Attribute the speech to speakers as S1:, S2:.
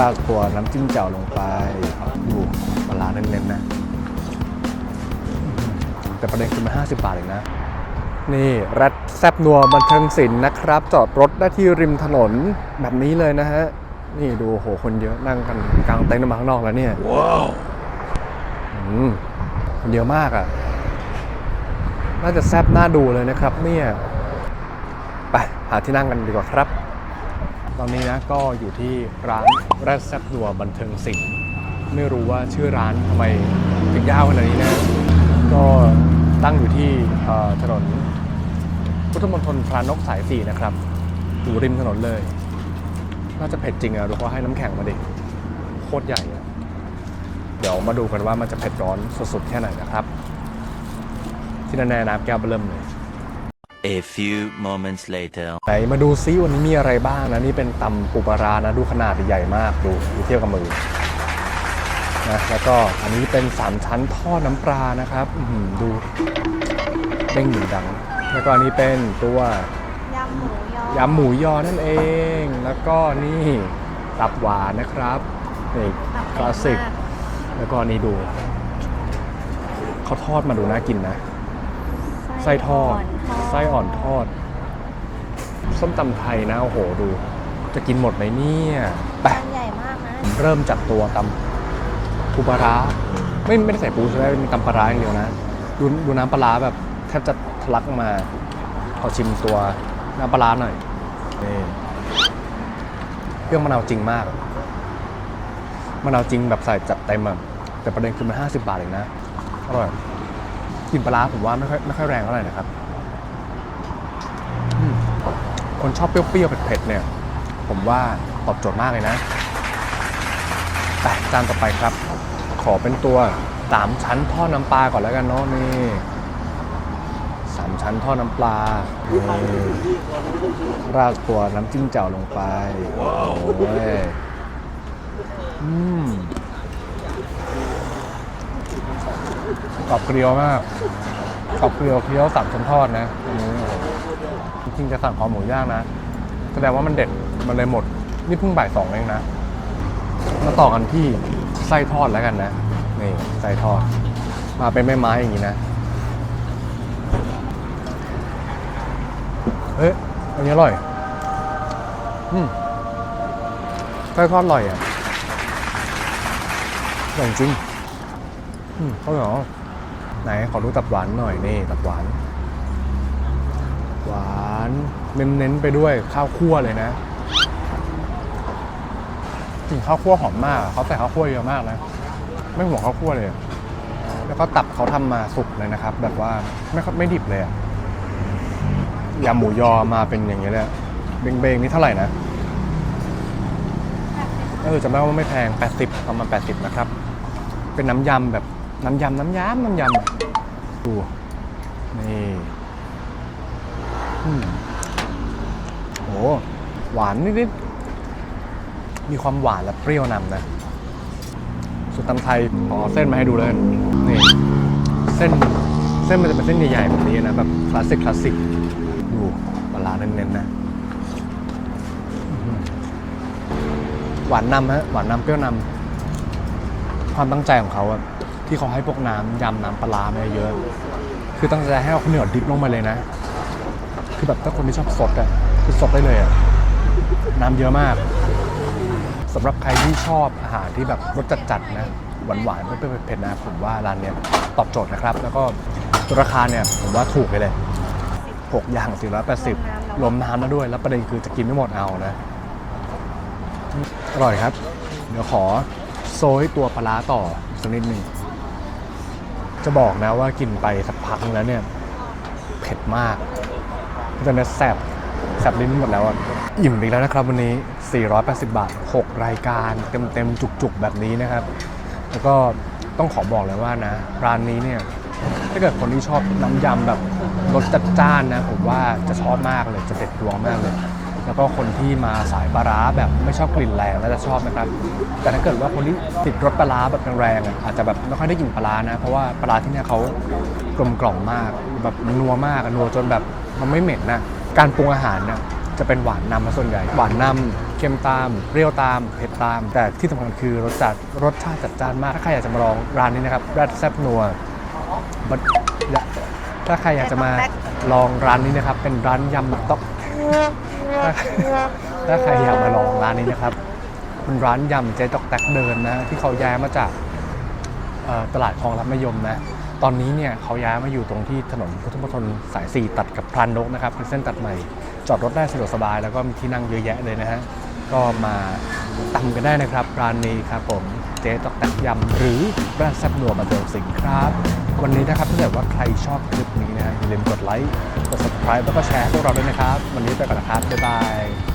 S1: ราดตัวน้ำจิ้มแจ่วลงไปดูปลาร้าเน้นๆนะ แต่ประเด็นคือมัน50 บาทเองนะ นี่รัดแซบนัวบันเทิงศิลป์นะครับ จอดรถได้ที่ริมถนนแบบนี้เลยนะฮะ นี่ดูโหคนเยอะนั่งกันกลางเต็นท์ออกมาข้างนอกแล้วเนี่ย ว้าวคนเยอะมากอะ่ะ น่าจะแซบน่าดูเลยนะครับเนี่ย ไปหาที่นั่งกันดีกว่าครับ ตอนนี้นะก็อยู่ที่ร้านแรดแซบนัวบันเทิงศิลป์ไม่รู้ว่าชื่อร้านทำไมถึงยาวขนาดนี้นะ ก็ตั้งอยู่ที่ถนนพุทธมณฑลพระนกสายสี่นะครับอยู่ริมถนนเลย น่าจะเผ็ดจริงอะดูเขาให้น้ำแข็งมาดิโคตรใหญ่อะเดี๋ยวมาดูกันว่ามันจะเผ็ดร้อนสุดๆแค่ไหนนะครับ ที่แน่ๆน้ำแก้วเบิ่มเลย
S2: A few moments later.
S1: ไหนมาดูซิวันนี้มีอะไรบ้างนะนี่เป็นตำปูปลาร้านะดูขนาดใหญ่มากดูดูเทียบกับมือนะแล้วก็อันนี้เป็นสามชั้นทอดน้ำปลานะครับอื้อหือดูเด้งหนึ่งดัง แล้วก็อันนี้เป็นตัวยำ
S3: หมูยอยำ
S1: หมูยอนั่นเอง แล้วก็นี่ตับหวานนะครับนี่คลาสสิกแล้วก็อันนี้ดูเขาทอดมาดูน่ากินนะ ไส้ทอด ไส้อ่อนทอด ส้มตำไทยนะ โอ้โห ดู จะกินหมดไหมเนี่ยไป
S3: จานใหญ่มากนะ
S1: เริ่มจากตัวตำปูปลาร้าไม่ไม่ได้ใส่ปูใช่ไหมเป็นตำปลาร้าอย่างเดียวนะ ดูดูน้ำปลาร้าแบบแทบจะทะลักออกมา ขอชิมตัวน้ำปลาร้าหน่อยนี่เครื่องมะนาวจริงมากมะนาวจริงแบบใส่จัดเต็มอะแต่ประเด็นคือมันห้าสิบบาทเองนะ อร่อย กลิ่นปลาผมว่าไม่ค่อยไม่ค่อยแรงเท่าไหร่นะครับคนชอบเปรี้ยวๆเผ็ดๆเนี่ย ผมว่าตอบโจทย์มากเลยนะแต่จานต่อไปครับ ขอเป็นตัวสามชั้นทอดน้ำปลาก่อนแล้วกันเนาะนี่สามชั้นทอดน้ำปลาราดตัวน้ำจิ้มแจ่วลงไปโอ้ยอืม กรอบเกลียวมากกรอบเกลียวเคี้ยวสามชั้นทอดนะอันนี้จริงๆจะสั่งคอหมูย่างนะแสดงว่ามันเด็ดมันเลยหมด นี่เพิ่งบ่ายสองเองนะมาต่อกันที่ไส้ทอดแล้วกันนะนี่ไส้ทอด มาเป็นไม้ๆอย่างนี้นะเฮ้ยอันนี้อร่อย อืมไส้ทอดอร่อยอะอร่อยจริง อืมเขาเหรอ ไหนขอดูตับหวานหน่อยนี่ตับหวาน หวานเน้นๆไปด้วยข้าวคั่วเลยนะกลิ่นข้าวคั่วหอมมากเขาใส่ข้าวคั่วเยอะมากนะไม่ห่วงข้าวคั่วเลย แล้วก็ตับเขาทำมาสุกเลยนะครับ แบบว่าไม่ค่อยไม่ดิบเลยอะยำหมูยอมาเป็นอย่างเงี้ยเลยอะเบงๆนี่เท่าไหร่นะเออจำได้ว่าไม่แพง 80ประมาณ80 นะครับ เป็นน้ำยำแบบ น้ำยำน้ำยำน้ำยำดูนี่อืมโหหวานนิดๆมีความหวานและเปรี้ยวนำนะสูตรตำไทยขอเส้นมาให้ดูเลยนี่เส้นเส้นมันจะเป็นเส้นใหญ่ๆแบบนี้นะแบบคลาสสิกคลาสสิกดูปลาเน้นๆนะอื้อหือหวานนำฮะหวานนำเปรี้ยวนำความตั้งใจของเขาอะ ที่เขาให้พวกน้ำยำน้ำปลาร้ามาเยอะ คือตั้งใจให้เอาข้าวเหนียวดิบลงมาเลยนะ คือแบบถ้าคนที่ชอบสดอะคือสดได้เลยอะน้ำเยอะมากสำหรับใครที่ชอบอาหารที่แบบรสจัดๆนะหวานหวานๆเผ็ดๆเผ็ดนะผมว่าร้านเนี้ยตอบโจทย์นะครับ แล้วก็ราคาเนี่ยผมว่าถูกไปเลยหกอย่าง480รวมน้ำแล้วด้วย แล้วประเด็นคือจะกินไม่หมดเอานะอร่อยครับ เดี๋ยวขอโซยตัวปลาต่อสักนิดหนึ่ง จะบอกนะว่ากินไปสักพักแล้วเนี่ย เผ็ดมากตอนนี้แสบแสบลิ้นหมดแล้วอะอิ่มอีกแล้วนะครับวันนี้ 480 บาท 6 รายการเต็มๆ จุกๆ แบบนี้นะครับ แล้วก็ต้องขอบอกเลยว่านะ ร้านนี้เนี่ย ถ้าเกิดคนที่ชอบน้ำยำแบบรสจัดจ้านนะ ผมว่าจะชอบมากเลยจะเด็ดดวงมากเลย แล้วก็คนที่มาสายปลาร้าแบบไม่ชอบกลิ่นแรงน่าจะชอบนะครับ แต่ถ้าเกิดว่าคนที่ติดรสปลาร้าแบบแรงๆอะอาจจะแบบไม่ค่อยได้กลิ่นปลาร้านะ เพราะว่าปลาร้าที่เนี่ยเขากลมกล่อมมากแบบมันนัวมากนัวจนแบบมันไม่เหม็นนะการปรุงอาหารเนี่ยจะเป็นหวานนำมาส่วนใหญ่ หวานนำเค็มตาม เปรี้ยวตาม เผ็ดตาม แต่ที่สำคัญคือรสจัดรสชาติจัดจ้านมากถ้าใครอยากจะมาลองร้านนี้นะครับแรดแซบนัวบัดถ้าใครอยากจะมาลองร้านนี้นะครับ เป็นร้านยำต๊อก ถ้าใครอยากมาลองร้านนี้นะครับเป็นร้านยำเจ๊ตอกแตกเดินนะที่เขาย้ายมาจากตลาดคลองรับมะยมนะตอนนี้เนี่ยเขาย้ายมาอยู่ตรงที่ถนนพุทธมณฑลสาย 4 ตัดกับพรานนกนะครับเป็นเส้นตัดใหม่ จอดรถได้สะดวกสบาย แล้วก็มีที่นั่งเยอะแยะเลยนะฮะก็มาตำกันได้นะครับร้านนี้ครับผมเจ๊ตอกแตกยำหรือร้านแซ่บนัวมาเดิมสิงครับ วันนี้นะครับถ้าเกิดว่าใครชอบคลิปนี้นะอย่าลืมกดไลค์ กด subscribe แล้วก็แชร์ให้พวกเราด้วยนะครับ วันนี้ไปก่อนนะครับ บ๊ายบาย